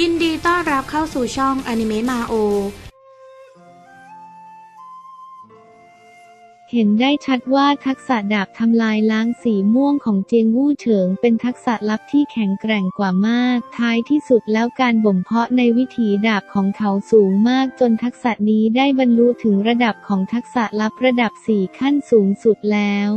ยินดีต้อนรับเข้าสู่ช่องอนิเมะมาโอ เห็นได้ชัดว่าทักษะดาบทำลายล้างสีม่วงของเจียงวู่เฉิง เป็นทักษะลับที่แข็งแกร่งกว่ามาก ท้ายที่สุดแล้วการบ่มเพาะในวิถีดาบของเขาสูงมากจนทักษะนี้ได้บรรลุถึงระดับของทักษะลับระดับสี่ขั้นสูงสุดแล้ว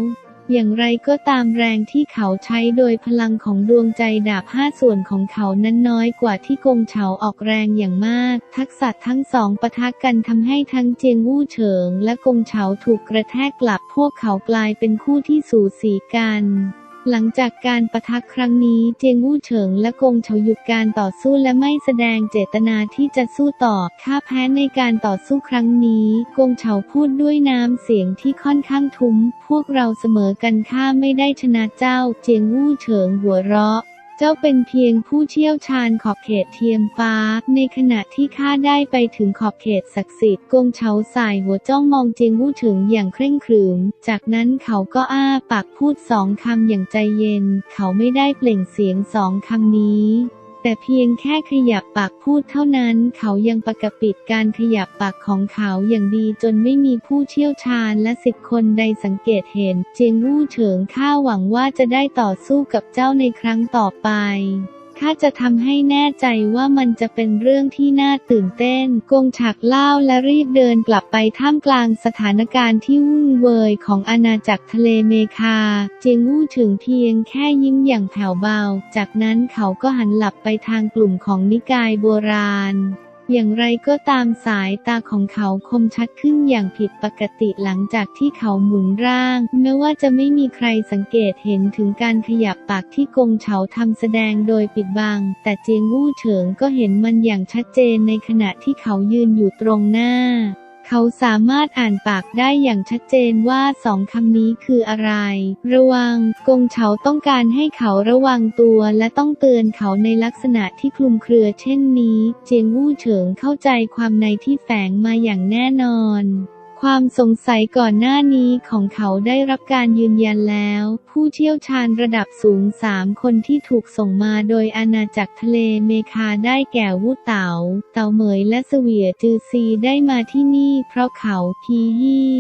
อย่างไรก็ตามแรงที่เขาใช้โดยพลังของดวงใจดาบห้าส่วนของเขานั้นน้อยกว่าที่กงเฉาออกแรงอย่างมาก ทักษะทั้งสองปะทะกันทำให้ทั้งเจียงวู่เฉิง และกงเฉาถูกกระแทกกลับพวกเขากลายเป็นคู่ที่สูสีกัน หลังจากการประทักครั้งนี้เจียงวู่เฉิงและกงเฉาหยุดการต่อสู้และไม่แสดงเจตนาที่จะสู้ต่อข้าแพ้ในการต่อสู้ครั้งนี้ กงเฉาพูดด้วยน้ำเสียงที่ค่อนข้างทุ้ม พวกเราเสมอกันข้าไม่ได้ชนะเจ้า เจียงวู่เฉิงหัวเราะ เจ้าเป็นเพียงผู้เชี่ยวชาญขอบเขตเทียมฟ้า ในขณะที่ข้าได้ไปถึงขอบเขตศักดิ์สิทธิ์กงเฉาสายหัวจ้องมองเจียงวู่ถึงอย่างเคร่งครึม จากนั้นเขาก็อ้าปากพูดสองคำอย่างใจเย็น เขาไม่ได้เปล่งเสียงสองคำนี้ แต่เพียงแค่ขยับปากพูดเท่านั้น เขายังปกปิดการขยับปากของเขาอย่างดีจนไม่มีผู้เชี่ยวชาญและสิบคนใดสังเกตเห็น เจียงรู่เฉิงข้าหวังว่าจะได้ต่อสู้กับเจ้าในครั้งต่อไป ข้าจะทำให้แน่ใจว่ามันจะเป็นเรื่องที่น่าตื่นเต้น กงฉากเล่าและรีบเดินกลับไปท่ามกลางสถานการณ์ที่วุ่นเวยของอาณาจักรทะเลเมคา เจียงวู้ถึงเพียงแค่ยิ้มอย่างแผ่วเบา จากนั้นเขาก็หันหลับไปทางกลุ่มของนิกายโบราณ อย่างไรก็ตามสายตาของเขาคมชัดขึ้นอย่างผิดปกติหลังจากที่เขาหมุนร่าง แม้ว่าจะไม่มีใครสังเกตเห็นถึงการขยับปากที่กงเฉาทำแสดงโดยปิดบัง แต่เจียงวู่เฉิงก็เห็นมันอย่างชัดเจนในขณะที่เขายืนอยู่ตรงหน้า เขาสามารถอ่านปากได้อย่างชัดเจนว่าสองคำนี้คืออะไร ระวัง กงเฉาต้องการให้เขาระวังตัวและต้องเตือนเขาในลักษณะที่คลุมเครือเช่นนี้ เจียงวู่เฉิงเข้าใจความในที่แฝงมาอย่างแน่นอน ความสงสัยก่อนหน้านี้ของเขาได้รับการยืนยันแล้ว ผู้เชี่ยวชาญระดับสูงสามคนที่ถูกส่งมาโดยอาณาจักรทะเลเมคาได้แก่วูเต๋า เตาเหมยและเสวียจือซีได้มาที่นี่เพราะเขาพีฮี่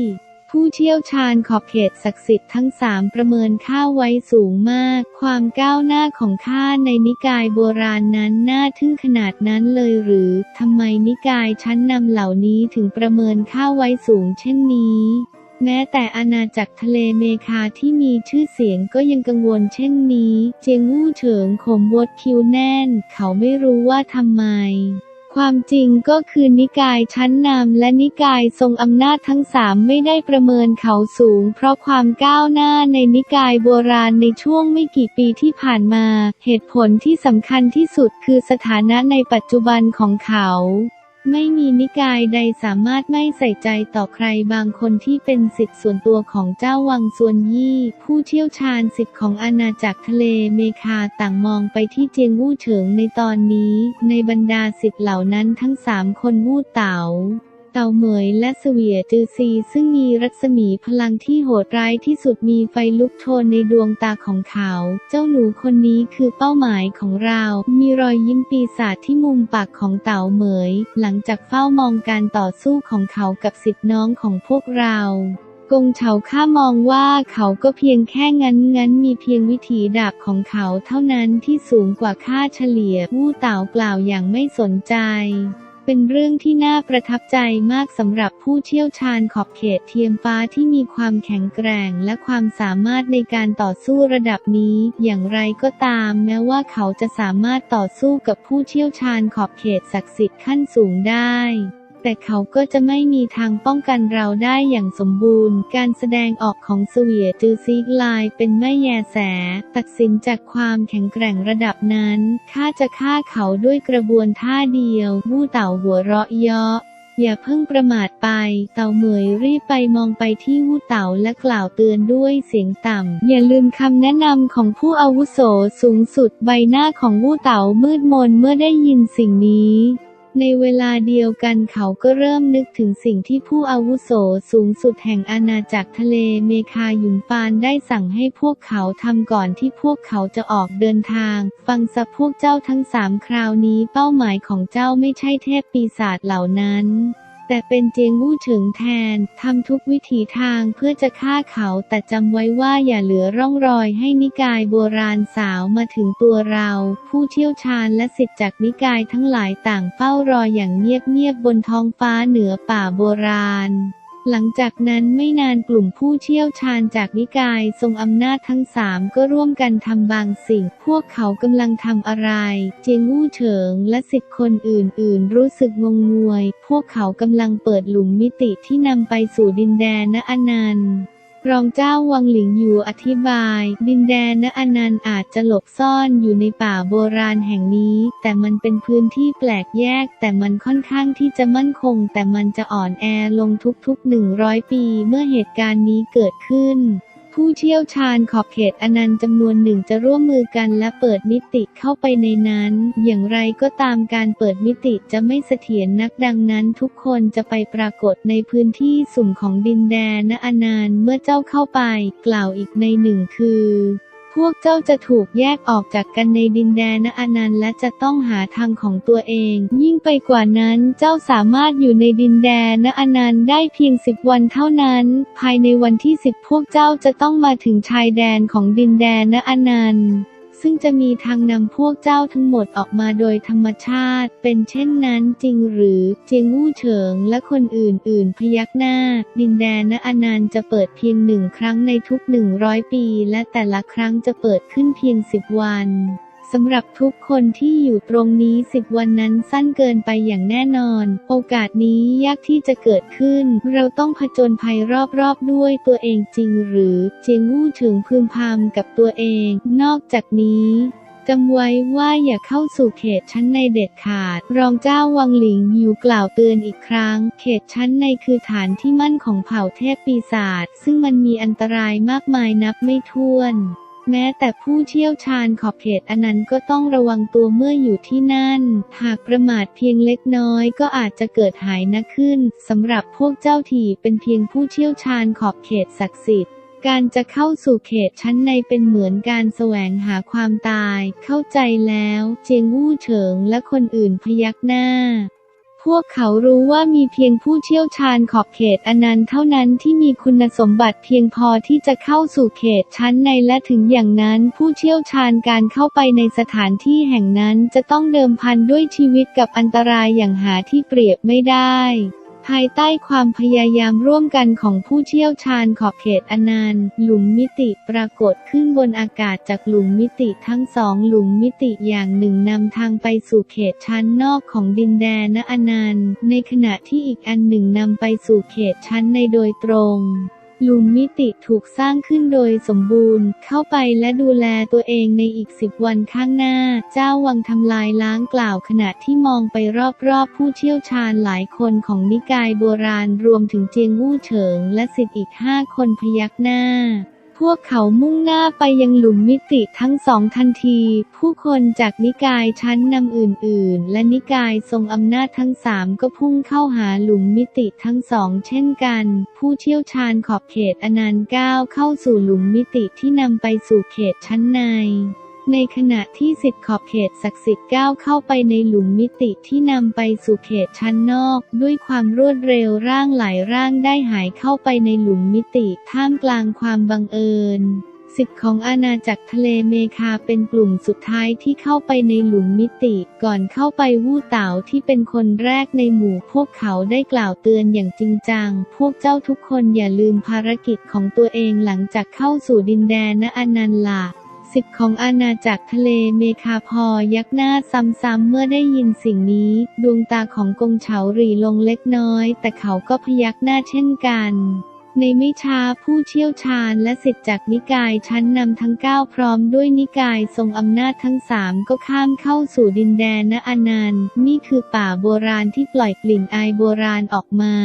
ผู้เชี่ยวชาญขอบเขตศักดิ์สิทธิ์ทั้งสามประเมินค่าไว้สูงมาก ความก้าวหน้าของข้าในนิกายโบราณนั้นน่าทึ่งขนาดนั้นเลยหรือ ทำไมนิกายชั้นนำเหล่านี้ถึงประเมินค่าไว้สูงเช่นนี้แม้แต่อาณาจักรทะเลเมคาที่มีชื่อเสียงก็ยังกังวลเช่นนี้ เจียงวู่เฉิงขมวดคิ้วแน่น เขาไม่รู้ว่าทำไม ความจริงก็คือนิกายชั้นนำและนิกายทรงอำนาจทั้งสามไม่ได้ประเมินเขาสูง เพราะความก้าวหน้าในนิกายโบราณในช่วงไม่กี่ปีที่ผ่านมา เหตุผลที่สำคัญที่สุดคือสถานะในปัจจุบันของเขา ไม่มีนิกายใดสามารถไม่ใส่ใจต่อใครบางคนที่เป็นสิทธิส่วนตัวของเจ้าวังส่วนยี่ ผู้เชี่ยวชาญสิทธิของอาณาจักรทะเลเมคาต่างมองไปที่เจียงวู่เฉิงในตอนนี้ ในบรรดาสิทธิเหล่านั้นทั้งสามคนวู่เต๋า เต่าเหมยและเสวียจือซีซึ่งมีรัศมีพลังที่โหดร้ายที่สุดมีไฟลุกโชนในดวงตาของเขา เจ้าหนูคนนี้คือเป้าหมายของเรา มีรอยยิ้มปีศาจที่มุมปากของเต่าเหมย หลังจากเฝ้ามองการต่อสู้ของเขากับสิทธิน้องของพวกเรากงเฉาข้ามองว่าเขาก็เพียงแค่งั้นงั้นมีเพียงวิถีดาบของเขาเท่านั้นที่สูงกว่าค่าเฉลี่ยวู่เต่ากล่าวอย่างไม่สนใจ เป็นเรื่องที่น่าประทับใจมากสำหรับผู้เชี่ยวชาญขอบเขตเทียมฟ้าที่มีความแข็งแกร่งและความสามารถในการต่อสู้ระดับนี้ อย่างไรก็ตามแม้ว่าเขาจะสามารถต่อสู้กับผู้เชี่ยวชาญขอบเขตศักดิ์สิทธิ์ขั้นสูงได้ แต่เขาก็จะไม่มีทางป้องกันเราได้อย่างสมบูรณ์ การแสดงออกของเสวียจือซีกลายเป็นไม่แยแส ตัดสินจากความแข็งแกร่งระดับนั้นข้าจะฆ่าเขาด้วยกระบวนท่าเดียววู่เต่าหัวเราะเยาะอย่าเพิ่งประมาทไป เต่าเหมยรีบไปมองไปที่วู่เต่าและกล่าวเตือนด้วยเสียงต่ำ อย่าลืมคำแนะนำของผู้อาวุโสสูงสุดใบหน้าของวู่เต่ามืดมนเมื่อได้ยินสิ่งนี้ ในเวลาเดียวกันเขาก็เริ่มนึกถึงสิ่งที่ผู้อาวุโสสูงสุดแห่งอาณาจักรทะเลเมคาหยุนปานได้สั่งให้พวกเขาทำก่อนที่พวกเขาจะออกเดินทาง ฟังสับพวกเจ้าทั้งสามคราวนี้เป้าหมายของเจ้าไม่ใช่เทพปีศาจเหล่านั้น แต่เป็นเจียงวู้เฉิงแทนทำทุกวิถีทางเพื่อจะฆ่าเขาแต่จำไว้ว่าอย่าเหลือร่องรอยให้นิกายโบราณสาวมาถึงตัวเรา ผู้เชี่ยวชาญและสิทธิจากนิกายทั้งหลายต่างเฝ้ารออย่างเงียบๆบนท้องฟ้าเหนือป่าโบราณ หลังจากนั้นไม่นานกลุ่มผู้เชี่ยวชาญจากนิกายทรงอำนาจทั้งสามก็ร่วมกันทำบางสิ่ง พวกเขากำลังทำอะไร เจียงู้เฉิงและสิทธิคนอื่นๆ รู้สึกงงงวย พวกเขากำลังเปิดหลุมมิติที่นำไปสู่ดินแดนณอนันต์ รองเจ้าวังหลิงอยู่อธิบาย ดินแดนณอนันต์อาจจะหลบซ่อนอยู่ในป่าโบราณแห่งนี้ แต่มันเป็นพื้นที่แปลกแยก แต่มันค่อนข้างที่จะมั่นคง แต่มันจะอ่อนแอลงทุกๆ 100 ปี เมื่อเหตุการณ์นี้เกิดขึ้น ผู้เชี่ยวชาญขอบเขตอนันต์จำนวนหนึ่งจะร่วมมือกันและเปิดมิติเข้าไปในนั้น อย่างไรก็ตามการเปิดมิติจะไม่เสถียรนักดังนั้นทุกคนจะไปปรากฏในพื้นที่สุ่มของดินแดนณอนันต์เมื่อเจ้าเข้าไป กล่าวอีกในหนึ่งคือ พวกเจ้าจะถูกแยกออกจากกันในดินแดนอนันต์และจะต้องหาทางของตัวเอง ยิ่งไปกว่านั้นเจ้าสามารถอยู่ในดินแดนอนันต์ได้เพียงสิบวันเท่านั้น ภายในวันที่สิบพวกเจ้าจะต้องมาถึงชายแดนของดินแดนอนันต์ ซึ่งจะมีทางนำพวกเจ้าทั้งหมดออกมาโดยธรรมชาติ เป็นเช่นนั้นจริงหรือเจียงวู่เฉิงและคนอื่นๆ พยักหน้า ดินแดนณอนันต์จะเปิดเพียงหนึ่งครั้งในทุกหนึ่งร้อยปี และแต่ละครั้งจะเปิดขึ้นเพียงสิบวัน สำหรับทุกคนที่อยู่ตรงนี้สิบวันนั้นสั้นเกินไปอย่างแน่นอน โอกาสนี้ยากที่จะเกิดขึ้น เราต้องผจญภัยรอบๆด้วยตัวเองจริงหรือ เจียงวู่ถึงพึมพำกับตัวเอง นอกจากนี้จำไว้ว่าอย่าเข้าสู่เขตชั้นในเด็ดขาด รองเจ้าวังหลิงอยู่กล่าวเตือนอีกครั้ง เขตชั้นในคือฐานที่มั่นของเผ่าเทพปีศาจซึ่งมันมีอันตรายมากมายนับไม่ถ้วน แม้แต่ผู้เชี่ยวชาญขอบเขตอนันต์ก็ต้องระวังตัวเมื่ออยู่ที่นั่น หากประมาทเพียงเล็กน้อยก็อาจจะเกิดหายนะขึ้นสำหรับพวกเจ้าถี่เป็นเพียงผู้เชี่ยวชาญขอบเขตศักดิ์สิทธิ์การจะเข้าสู่เขตชั้นในเป็นเหมือนการแสวงหาความตาย เข้าใจแล้ว เจียงวู่เฉิงและคนอื่นพยักหน้า พวกเขารู้ว่ามีเพียงผู้เชี่ยวชาญขอบเขตอนันต์เท่านั้นที่มีคุณสมบัติเพียงพอที่จะเข้าสู่เขตชั้นในและถึงอย่างนั้น ผู้เชี่ยวชาญการเข้าไปในสถานที่แห่งนั้นจะต้องเดิมพันด้วยชีวิตกับอันตรายอย่างหาที่เปรียบไม่ได้ ภายใต้ความพยายามร่วมกันของผู้เชี่ยวชาญขอบเขตอนันต์หลุมมิติปรากฏขึ้นบนอากาศจากหลุมมิติทั้งสองหลุมมิติอย่างหนึ่งนำทางไปสู่เขตชั้นนอกของดินแดนอนันต์ในขณะที่อีกอันหนึ่งนำไปสู่เขตชั้นในโดยตรง หลุมมิติถูกสร้างขึ้นโดยสมบูรณ์ เข้าไปและดูแลตัวเองในอีกสิบวันข้างหน้า เจ้าวังทำลายล้างกล่าวขณะที่มองไปรอบๆ ผู้เชี่ยวชาญหลายคนของนิกายโบราณรวมถึงเจียงวู่เฉิงและสิทธิ์อีกห้าคนพยักหน้า พวกเขามุ่งหน้าไปยังหลุมมิติทั้งสองทันที ผู้คนจากนิกายชั้นนำอื่นๆ และนิกายทรงอำนาจทั้งสามก็พุ่งเข้าหาหลุมมิติทั้งสองเช่นกัน ผู้เชี่ยวชาญขอบเขตอนันต์ก้าวเข้าสู่หลุมมิติที่นำไปสู่เขตชั้นใน ในขณะที่สิทธิ์ขอบเขตศักดิ์สิทธิ์ก้าวเข้าไปในหลุมมิติที่นำไปสู่เขตชั้นนอก ด้วยความรวดเร็วร่างหลายร่างได้หายเข้าไปในหลุมมิติท่ามกลางความบังเอิญสิทธิ์ของอาณาจักรทะเลเมคาเป็นกลุ่มสุดท้ายที่เข้าไปในหลุมมิติ ก่อนเข้าไปวู่เต๋าที่เป็นคนแรกในหมู่พวกเขาได้กล่าวเตือนอย่างจริงจัง พวกเจ้าทุกคนอย่าลืมภารกิจของตัวเองหลังจากเข้าสู่ดินแดนณอนันต์ล่ะ สิทธิ์ของอาณาจักรทะเลเมคาพอยักหน้าซ้ำๆเมื่อได้ยินสิ่งนี้ ดวงตาของกงเฉาหรี่ลงเล็กน้อย แต่เขาก็พยักหน้าเช่นกันในไม่ช้าผู้เชี่ยวชาญและสิทธิจากนิกายชั้นนำทั้งเก้าพร้อมด้วยนิกายทรงอำนาจทั้งสามก็ข้ามเข้าสู่ดินแดนณอนันต์นี่คือป่าโบราณที่ปล่อยกลิ่นอายโบราณออกมา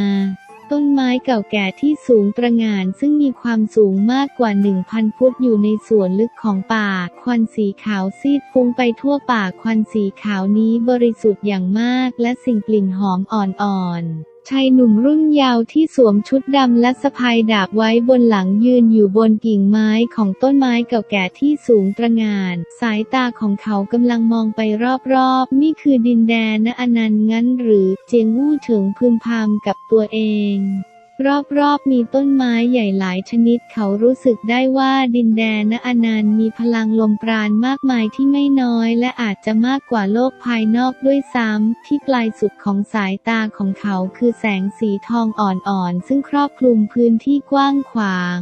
ต้นไม้เก่าแก่ที่สูงตระหง่านซึ่งมีความสูงมากกว่า 1,000 ฟุตอยู่ในส่วนลึกของป่า ควันสีขาวซีดฟุ้งไปทั่วป่าควันสีขาวนี้บริสุทธิ์อย่างมากและสิ่งกลิ่นหอมอ่อนๆ ชายหนุ่มรุ่นยาวที่สวมชุดดำและสะพายดาบไว้บนหลังยืนอยู่บนกิ่งไม้ของต้นไม้เก่าแก่ที่สูงตระงาน สายตาของเขากำลังมองไปรอบๆ นี่คือดินแดนนะอนันต์งั้นหรือเจียงวู่เฉิงพึมพำกับตัวเอง รอบๆมีต้นไม้ใหญ่หลายชนิดเขารู้สึกได้ว่าดินแดนณอนันต์มีพลังลมปราณมากมายที่ไม่น้อยและอาจจะมากกว่าโลกภายนอกด้วยซ้ำที่ปลายสุดของสายตาของเขาคือแสงสีทองอ่อนๆ ซึ่งครอบคลุมพื้นที่กว้างขวาง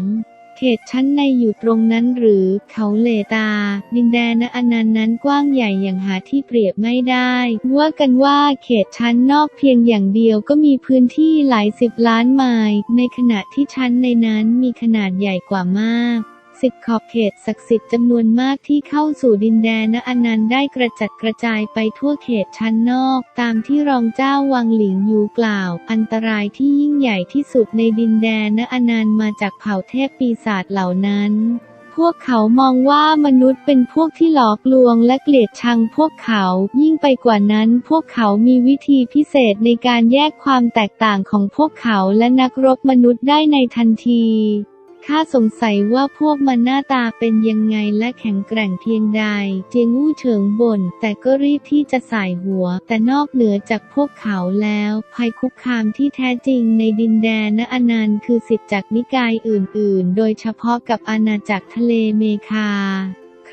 เขตชั้นในอยู่ตรงนั้นหรือเขาเลตา ดินแดนอนันต์นั้นกว้างใหญ่อย่างหาที่เปรียบไม่ได้ ว่ากันว่าเขตชั้นนอกเพียงอย่างเดียวก็มีพื้นที่หลายสิบล้านไมล์ในขณะที่ชั้นในนั้นมีขนาดใหญ่กว่ามาก สิทธิขอบเขตศักดิ์สิทธิ์จำนวนมากที่เข้าสู่ดินแดนอนันต์ได้กระจัดกระจายไปทั่วเขตชั้นนอก ตามที่รองเจ้าวังหลิงยูกล่าว อันตรายที่ยิ่งใหญ่ที่สุดในดินแดนอนันต์มาจากเผ่าเทพปีศาจเหล่านั้นพวกเขามองว่ามนุษย์เป็นพวกที่หลอกลวงและเกลียดชังพวกเขา ยิ่งไปกว่านั้นพวกเขามีวิธีพิเศษในการแยกความแตกต่างของพวกเขาและนักรบมนุษย์ได้ในทันที ข้าสงสัยว่าพวกมันหน้าตาเป็นยังไงและแข็งแกร่งเพียงใด เจียงู้เฉิงบ่นแต่ก็รีบที่จะสายหัว แต่นอกเหนือจากพวกเขาแล้ว ภัยคุกคามที่แท้จริงในดินแดนณอนันต์คือสิทธิจากนิกายอื่น ๆ โดยเฉพาะกับอาณาจักรทะเลเมคา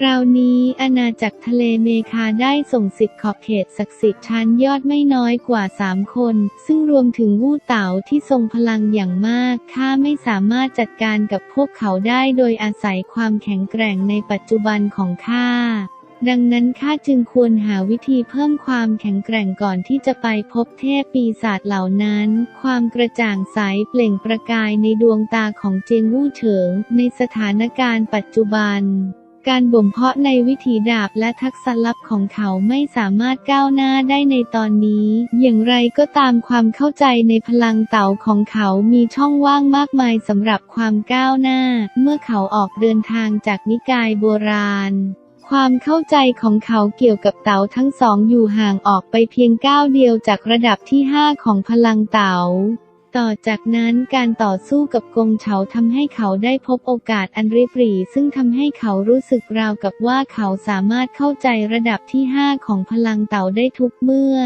คราวนี้อาณาจักรทะเลเมคาได้ส่งสิทธิ์ขอบเขตศักดิ์สิทธิ์ชั้นยอดไม่น้อยกว่าสามคน ซึ่งรวมถึงวู่เต๋าที่ทรงพลังอย่างมาก ข้าไม่สามารถจัดการกับพวกเขาได้โดยอาศัยความแข็งแกร่งในปัจจุบันของข้าดังนั้นข้าจึงควรหาวิธีเพิ่มความแข็งแกร่งก่อนที่จะไปพบเทพปีศาจเหล่านั้น ความกระจ่างใสเปล่งประกายในดวงตาของเจียงวู่เฉิง ในสถานการณ์ปัจจุบัน การบ่มเพาะในวิถีดาบและทักษะลับของเขาไม่สามารถก้าวหน้าได้ในตอนนี้ อย่างไรก็ตามความเข้าใจในพลังเต่าของเขามีช่องว่างมากมายสำหรับความก้าวหน้า เมื่อเขาออกเดินทางจากนิกายโบราณความเข้าใจของเขาเกี่ยวกับเต๋าทั้งสองอยู่ห่างออกไปเพียงก้าวเดียวจากระดับที่ 5 ของพลังเต๋า ต่อจากนั้นการต่อสู้กับกงเฉาทำให้เขาได้พบโอกาสอันริบหรี่ซึ่งทำให้เขารู้สึกราวกับว่าเขาสามารถเข้าใจระดับที่ 5 ของพลังเต่าได้ทุกเมื่อ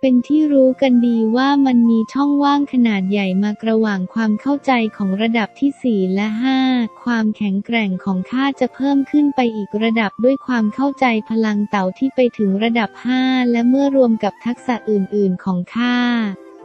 เป็นที่รู้กันดีว่ามันมีช่องว่างขนาดใหญ่มากระหว่างความเข้าใจของระดับที่ 4 และ 5 ความแข็งแกร่งของข้าจะเพิ่มขึ้นไปอีกระดับด้วยความเข้าใจพลังเต่าที่ไปถึงระดับ 5 และเมื่อรวมกับทักษะอื่น ๆ ของข้า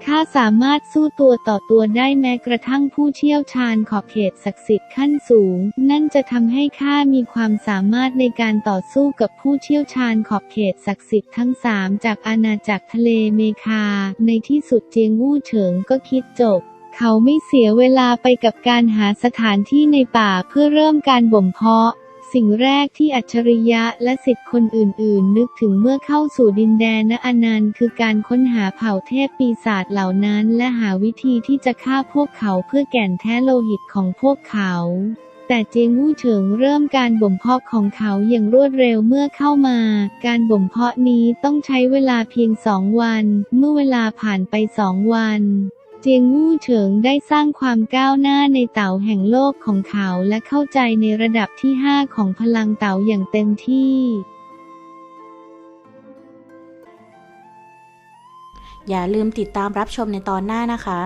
ข้าสามารถสู้ตัวต่อตัวได้แม้กระทั่งผู้เชี่ยวชาญขอบเขตศักดิ์สิทธิ์ขั้นสูง นั่นจะทำให้ข้ามีความสามารถในการต่อสู้กับผู้เชี่ยวชาญขอบเขตศักดิ์สิทธิ์ทั้งสามจากอาณาจักรทะเลเมคา ในที่สุดเจียงวู่เฉิงก็คิดจบเขาไม่เสียเวลาไปกับการหาสถานที่ในป่าเพื่อเริ่มการบ่มเพาะ สิ่งแรกที่อัจฉริยะและสิทธิ์คนอื่นๆ นึกถึงเมื่อเข้าสู่ดินแดนอนันต์คือการค้นหาเผ่าเทพปีศาจเหล่านั้น และหาวิธีที่จะฆ่าพวกเขาเพื่อแก่นแท้โลหิตของพวกเขาแต่เจียงวู่เฉิงเริ่มการบ่มเพาะของเขาอย่างรวดเร็วเมื่อเข้ามา การบ่มเพาะนี้ต้องใช้เวลาเพียงสองวัน เมื่อเวลาผ่านไปสองวัน จียงวู่เฉิงได้สร้างความก้าวหน้าในเต่าแห่งโลกของเขาและเข้าใจในระดับที่ 5 ของพลังเต่าอย่างเต็มที่ อย่าลืมติดตามรับชมในตอนหน้านะคะ